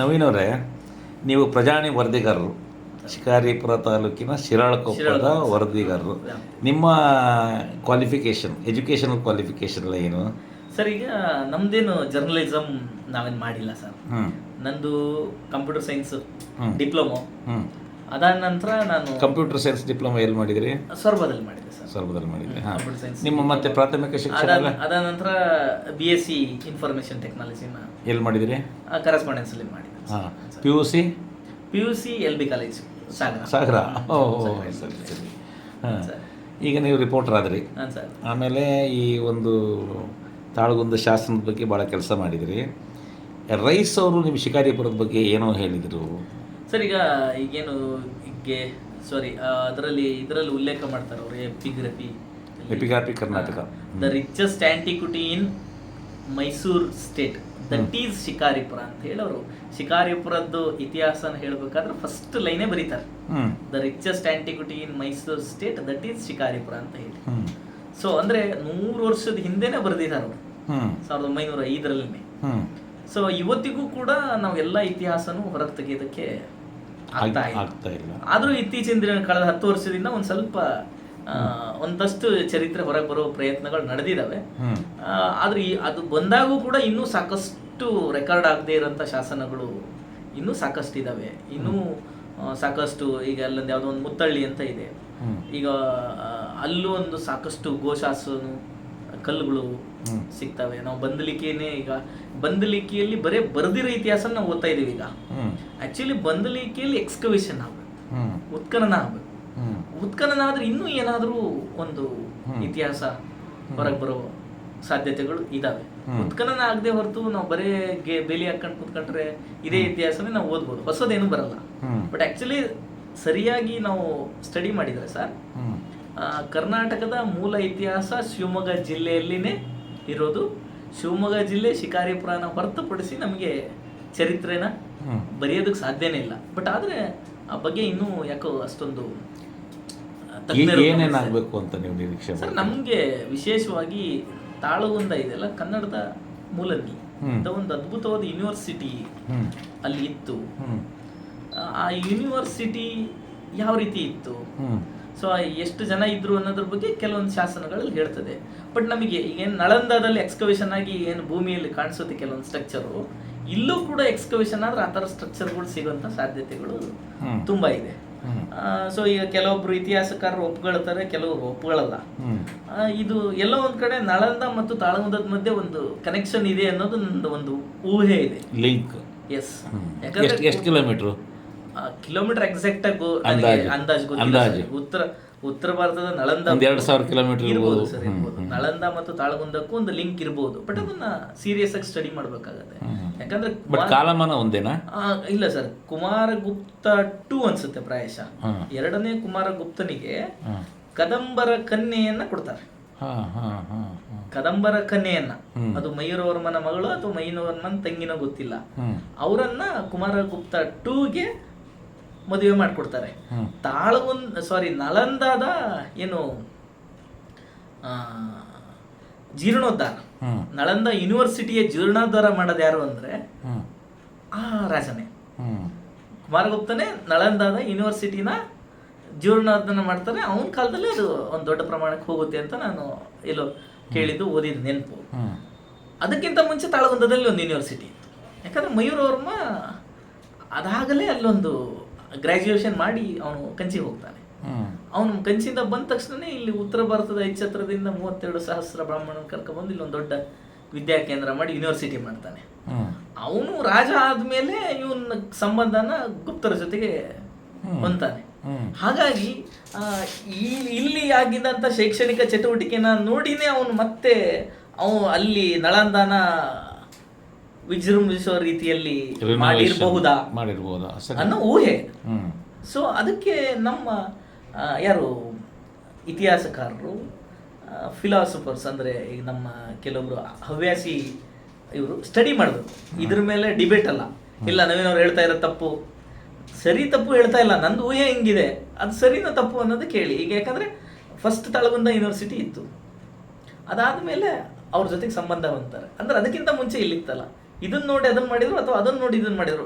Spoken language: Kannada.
ನವೀನ್ ಅವರೇ ನೀವು ಪ್ರಜಾಣಿ ವರದಿಗಾರರು. ಶಿಕಾರಿಪುರ ತಾಲೂಕಿನ ಶಿರಾಳಕೊಪ್ಪದ ಶಿರಾಳಕೊಪ್ಪ. ವರದಿಗಾರರು. ನಿಮ್ಮ ಕ್ವಾಲಿಫಿಕೇಷನ್ ಎಜುಕೇಷನಲ್ ಕ್ವಾಲಿಫಿಕೇಶನ್ ಎಲ್ಲ ಏನು? ಸರ್ ಈಗ ನಮ್ದೇನು ಜರ್ನಲಿಸಮ್ ನಾವೇನು ಮಾಡಿಲ್ಲ ಸರ್. ನಂದು ಕಂಪ್ಯೂಟರ್ ಸೈನ್ಸ್. ಡಿಪ್ಲೊಮೊ ಅದಾದ ನಂತರ ನಾನು ಕಂಪ್ಯೂಟರ್ ಸೈನ್ಸ್ ಡಿಪ್ಲೊಮಾ ಎಲ್ಲಿ ಮಾಡಿದಿರಿ? ಸೊರಬದಲ್ಲಿ ಮಾಡಿದೆ ಸರ್. ಸ್ವರ್ಭದಲ್ಲಿ ಮಾಡಿದ್ರಿ ಹಾಂ. ನಿಮ್ಮ ಮತ್ತೆ ಪ್ರಾಥಮಿಕ ಶಿಕ್ಷಣ ಅದಾದ ನಂತರ ಬಿ ಎಸ್ ಸಿ ಇನ್ಫಾರ್ಮೇಷನ್ ಟೆಕ್ನಾಲಜಿನ ಎಲ್ಲಿ ಮಾಡಿದಿರಿ? ಕರೆಸ್ಪಾಂಡೆನ್ಸ್ ಅಲ್ಲಿ ಮಾಡಿದೆ ಹಾಂ. P U C P U C L B college Sagara. Sagara. ಓ ಸರಿ ಸರಿ ಹಾಂ. ಸರ್. ಈಗ ನೀವು ರಿಪೋರ್ಟರ್ ಆದ್ರಿ. ಆಮೇಲೆ ಈ ಒಂದು ತಾಳಗುಂದ ಶಾಸನದ ಬಗ್ಗೆ ಭಾಳ ಕೆಲಸ ಮಾಡಿದಿರಿ. ರೈಸ್ ಅವರು ನಿಮ್ಮ ಶಿಕಾರಿಪುರದ ಬಗ್ಗೆ ಏನೋ ಹೇಳಿದರು. ಸರ್ ಈಗ ಈಗೇನು ಈಗ ಸಾರಿ ಅದರಲ್ಲಿ ಇದರಲ್ಲಿ ಉಲ್ಲೇಖ ಮಾಡ್ತಾರೆ ಅವರು epigraphy epigraphy Karnataka. The richest antiquity in Mysuru state that is Shikaripura ಅಂತ ಹೇಳಿ ಅವರು. ಶಿಕಾರಿಪುರದ್ದು ಇತಿಹಾಸನ ಹೇಳ್ಬೇಕಾದ್ರೆ ಫಸ್ಟ್ ಲೈನೇ ಬರೀತಾರೆ. The richest antiquity in Mysuru state that is Shikaripura ಅಂತ ಹೇಳಿ. ಸೊ ಅಂದ್ರೆ ನೂರು ವರ್ಷದ ಹಿಂದೆನೆ ಬರೆದಿದ್ದಾರೆ ಅವರು. ಸಾವಿರದ ಒಂಬೈನೂರ ಐದರಲ್ಲಿ ಸೊ ಇವತ್ತಿಗೂ ಕೂಡ ನಾವು ಎಲ್ಲ ಇತಿಹಾಸನೂ ಹೊರಗೆ ತೆಗೆಯೋದಕ್ಕೆ ಆಗ್ತಾ ಇಲ್ಲ. ಆದರೂ ಇತ್ತೀಚಿನ ದಿನ ಕಳೆದ ಹತ್ತು ವರ್ಷದಿಂದ ಒಂದು ಸ್ವಲ್ಪ ಒಂದಷ್ಟು ಚರಿತ್ರೆ ಹೊರಗೆ ಬರೋ ಪ್ರಯತ್ನಗಳು ನಡೆದಿದ್ದಾವೆ ಆದ್ರೆ ಅದು ಬಂದಾಗೂ ಕೂಡ ಇನ್ನೂ ಸಾಕಷ್ಟು ರೆಕಾರ್ಡ್ ಆಗದೆ ಇರೋಂಥ ಶಾಸನಗಳು ಇನ್ನೂ ಸಾಕಷ್ಟು ಇದಾವೆ ಇನ್ನೂ ಸಾಕಷ್ಟು ಈಗ ಅಲ್ಲೊಂದು ಯಾವುದೋ ಒಂದು ಮುತ್ತಳ್ಳಿ ಅಂತ ಇದೆ. ಈಗ ಅಲ್ಲೂ ಒಂದು ಸಾಕಷ್ಟು ಗೋಶಾಸನು ಕಲ್ಲುಗಳು. ಸಿಗ್ತವೆ. ನಾವು ಬಂದಲಿಕೆನೆ ಈಗ ಬಂದಲಿಕೆಯಲ್ಲಿ ಬರೇ ಬರೆದಿರೋ ಇತಿಹಾಸ ನಾವು ಓದ್ತಾ ಇದೀವಿ ಈಗ. ಆಕ್ಚುಲಿ ಬಂದಲಿಕೆಯಲ್ಲಿ ಎಕ್ಸ್ಕವೇಷನ್ ಆಗ್ಬೇಕು. ಉತ್ಖನನ ಆಗ್ಬೇಕು. ಉತ್ಖನನ ಆದ್ರೆ ಇನ್ನೂ ಏನಾದರೂ ಒಂದು ಇತಿಹಾಸ ಹೊರಗೆ ಬರೋ ಸಾಧ್ಯತೆಗಳು ಇದಾವೆ. ಉತ್ಖನನ ಆಗದೆ ಹೊರತು ನಾವು ಬರೇ ಬೇಲಿ ಹಾಕೊಂಡು ಕುತ್ಕೊಂಡ್ರೆ ಇದೇ ಇತಿಹಾಸನೇ ನಾವು ಓದ್ಬೋದು. ಹೊಸದೇನು ಬರಲ್ಲ. ಬಟ್ ಆಕ್ಚುಲಿ ಸರಿಯಾಗಿ ನಾವು ಸ್ಟಡಿ ಮಾಡಿದ್ರೆ ಸರ್ ಕರ್ನಾಟಕದ ಮೂಲ ಇತಿಹಾಸ ಶಿವಮೊಗ್ಗ ಜಿಲ್ಲೆಯಲ್ಲಿನೇ ಇರೋದು. ಶಿವಮೊಗ್ಗ ಜಿಲ್ಲೆ ಶಿಕಾರಿಪುರನ ಹೊರತುಪಡಿಸಿ ನಮಗೆ ಚರಿತ್ರೆನ ಬರೆಯೋದಕ್ಕೆ ಸಾಧ್ಯನೇ ಇಲ್ಲ. ಬಟ್ ಆದರೆ ಆ ಬಗ್ಗೆ ಇನ್ನೂ ಯಾಕೋ ಅಷ್ಟೊಂದು ಏನೇನಾಗಬೇಕು ಅಂತ ನೀವು ನಿರೀಕ್ಷೆ ಸರ್ ನಮಗೆ ವಿಶೇಷವಾಗಿ ತಾಳಗುಂದ ಇದೆಲ್ಲ ಕನ್ನಡದ ಮೂಲದಲ್ಲಿ. ಅಂತ ಒಂದು ಅದ್ಭುತವಾದ ಯೂನಿವರ್ಸಿಟಿ ಅಲ್ಲಿ ಇತ್ತು. ಆ ಯೂನಿವರ್ಸಿಟಿ ಯಾವ ರೀತಿ ಇತ್ತು? ಸೊ ಎಷ್ಟು ಜನ ಇದ್ರು ಅನ್ನೋದ್ರ ಬಗ್ಗೆ ಕೆಲವೊಂದು ಶಾಸನಗಳಲ್ಲಿ ಹೇಳ್ತದೆ. ಬಟ್ ನಮಗೆ ಈಗೇನು ನಳಂದದಲ್ಲಿ ಎಕ್ಸ್ಕವೇಷನ್ ಆಗಿ ಏನು ಭೂಮಿಯಲ್ಲಿ ಕಾಣಿಸುತ್ತೆ ಕೆಲವೊಂದು ಸ್ಟ್ರಕ್ಚರು ಇಲ್ಲೂ ಕೂಡ ಎಕ್ಸ್ಕವೇಷನ್ ಆದ್ರೆ ಆ ಥರ ಸ್ಟ್ರಕ್ಚರ್ಗಳು ಸಿಗುವಂಥ ಸಾಧ್ಯತೆಗಳು. ತುಂಬಾ ಇದೆ. ಸೊ ಈಗ ಕೆಲವೊಬ್ರು ಇತಿಹಾಸಕಾರರು ಒಪ್ಕೊಳ್ತಾರೆ ಕೆಲವರು ಒಪ್ಕೊಳ್ಳಲ್ಲ ಇದು ಎಲ್ಲ ಒಂದ್ ಕಡೆ ನಳಂದ ಮತ್ತು ತಾಳಗುಂದದ ಮಧ್ಯೆ ಒಂದು ಕನೆಕ್ಷನ್ ಇದೆ ಅನ್ನೋದು ನಂದು ಒಂದು ಊಹೆ ಇದೆ. ಲಿಂಕ್ ಎಸ್ ಎಷ್ಟು ಎಷ್ಟು ಕಿಲೋಮೀಟ್ರು ಕಿಲೋಮೀಟರ್ ಎಕ್ಸಾಕ್ಟ್ ಆಗಿ ಅಂದಾಜು. ಅಂದಾಜು. ಉತ್ತರ ಉತ್ತರ ಭಾರತದ ನಳಂದ ಒಂದ್ ಎರಡ್ ಸಾವಿರ ಕಿಲೋಮೀಟರ್ ಇರ್ಬೋದು. ಸರ್ ಇರ್ಬೋದು. ನಳಂದ ಮತ್ತು ತಾಳಗುಂದಕ್ಕೂ ಒಂದು ಲಿಂಕ್ ಇರ್ಬೋದು. ಬಟ್ ಅದನ್ನ ಸೀರಿಯಸ್ ಆಗಿ ಸ್ಟಡಿ ಮಾಡ್ಬೇಕಾಗತ್ತೆ. ಯಾಕಂದ್ರೆ ಬಟ್ ಕಾಲಮಾನ ಒಂದೇನಾ? ಇಲ್ಲ ಸರ್. ಕುಮಾರಗುಪ್ತ ಟೂ ಅನ್ಸುತ್ತೆ ಪ್ರಾಯಶಃ. ಎರಡನೇ ಕುಮಾರಗುಪ್ತನಿಗೆ ಕದಂಬರ ಕನ್ಯೆಯನ್ನ ಕೊಡ್ತಾರೆ. ಕದಂಬರ ಕನ್ಯೆಯನ್ನ. ಅದು ಮಯೂರವರ್ಮನ ಮಗಳು ಅಥವಾ ಮಯೂರವರ್ಮನ ತಂಗಿನೋ ಗೊತ್ತಿಲ್ಲ. ಅವರನ್ನ ಅವರನ್ನ ಕುಮಾರಗುಪ್ತ ಟೂಗೆ ಮದುವೆ ಮಾಡಿಕೊಡ್ತಾರೆ. ಹ್ಞೂ ತಾಳಗುಂದ ಸಾರಿ ನಳಂದಾದ ಏನು ಜೀರ್ಣೋದ್ಧಾರ. ನಳಂದ ಯೂನಿವರ್ಸಿಟಿಯ ಜೀರ್ಣೋದ್ಧಾರ ಮಾಡೋದು ಯಾರು ಅಂದ್ರೆ ಆ ರಾಜನೇ. ಕುಮಾರಗುಪ್ತನೇ ನಳಂದಾದ ಯೂನಿವರ್ಸಿಟಿನ ಜೀರ್ಣೋದ್ಧಾರ ಮಾಡ್ತಾರೆ. ಅವನ ಕಾಲದಲ್ಲಿ ಅದು ಒಂದು ದೊಡ್ಡ ಪ್ರಮಾಣಕ್ಕೆ ಹೋಗುತ್ತೆ ಅಂತ ನಾನು ಎಲ್ಲೋ ಕೇಳಿದ್ದು ಓದಿದ ನೆನಪು. ಅದಕ್ಕಿಂತ ಮುಂಚೆ ತಾಳಗುಂದದಲ್ಲಿ ಒಂದು ಯೂನಿವರ್ಸಿಟಿ ಇತ್ತು. ಯಾಕಂದ್ರೆ ಮಯೂರವರ್ಮ ಅದಾಗಲೇ ಅಲ್ಲೊಂದು ಗ್ರ್ಯಾಜುಯೇಷನ್ ಮಾಡಿ ಅವನು ಕಂಚಿಗೆ ಹೋಗ್ತಾನೆ. ಅವನು ಕಂಚಿಂದ ಬಂದ ತಕ್ಷಣನೇ ಇಲ್ಲಿ ಉತ್ತರ ಭಾರತದ ಹೆಚ್ಚತ್ರದಿಂದ ಮೂವತ್ತೆರಡು ಸಹಸ್ರ ಬ್ರಾಹ್ಮಣನ ಕರ್ಕೊಂಡ್ಬಂದು ಇಲ್ಲೊಂದು ದೊಡ್ಡ ವಿದ್ಯಾ ಕೇಂದ್ರ ಮಾಡಿ ಯೂನಿವರ್ಸಿಟಿ ಮಾಡ್ತಾನೆ. ಅವನು ರಾಜ ಆದ್ಮೇಲೆ ಇವನ ಸಂಬಂಧನ ಗುಪ್ತರ ಜೊತೆಗೆ ಬಂತಾನೆ ಹೊಂತಾನೆ ಹಾಗಾಗಿ ಇಲ್ಲಿ ಆಗಿದ್ದಂಥ ಶೈಕ್ಷಣಿಕ ಚಟುವಟಿಕೆನ ನೋಡಿನೇ ಅವನು ಮತ್ತೆ ಅವನು ಅಲ್ಲಿ ನಳಂದಾನ ವಿಜೃಂಭಿಸೋ ರೀತಿಯಲ್ಲಿ ಮಾಡಿರಬಹುದಾ? ಮಾಡಿರಬಹುದಾ ಅನ್ನೋ ಊಹೆ. ಸೊ ಅದಕ್ಕೆ ನಮ್ಮ ಯಾರು? ಇತಿಹಾಸಕಾರರು ಫಿಲಾಸಫರ್ಸ್ ಅಂದರೆ ಈಗ ನಮ್ಮ ಕೆಲವೊಬ್ರು ಹವ್ಯಾಸಿ ಇವರು ಸ್ಟಡಿ ಮಾಡಿದ್ರು. ಇದ್ರ ಮೇಲೆ ಡಿಬೇಟ್ ಅಲ್ಲ. ಇಲ್ಲ ನವೀನವ್ರು ಹೇಳ್ತಾ ಇರೋ ತಪ್ಪು. ಸರಿ ತಪ್ಪು ಹೇಳ್ತಾ ಇಲ್ಲ. ನಂದು ಊಹೆ ಹಿಂಗಿದೆ. ಅದು ಸರಿನ ತಪ್ಪು ಅನ್ನೋದು ಕೇಳಿ. ಈಗ ಯಾಕಂದ್ರೆ ಫಸ್ಟ್ ತಳಗುಂದ ಯೂನಿವರ್ಸಿಟಿ ಇತ್ತು. ಅದಾದ ಮೇಲೆ ಅವ್ರ ಜೊತೆಗೆ ಸಂಬಂಧ ಹೊಂತಾರೆ ಅಂದ್ರೆ ಅದಕ್ಕಿಂತ ಮುಂಚೆ ಇಲ್ಲಿತ್ತಲ್ಲ. ಇದನ್ನ ನೋಡಿ ಅದನ್ನ ಮಾಡಿದ್ರು ಅಥವಾ ಅದನ್ನ ನೋಡಿ ಇದನ್ನ ಮಾಡಿದ್ರು?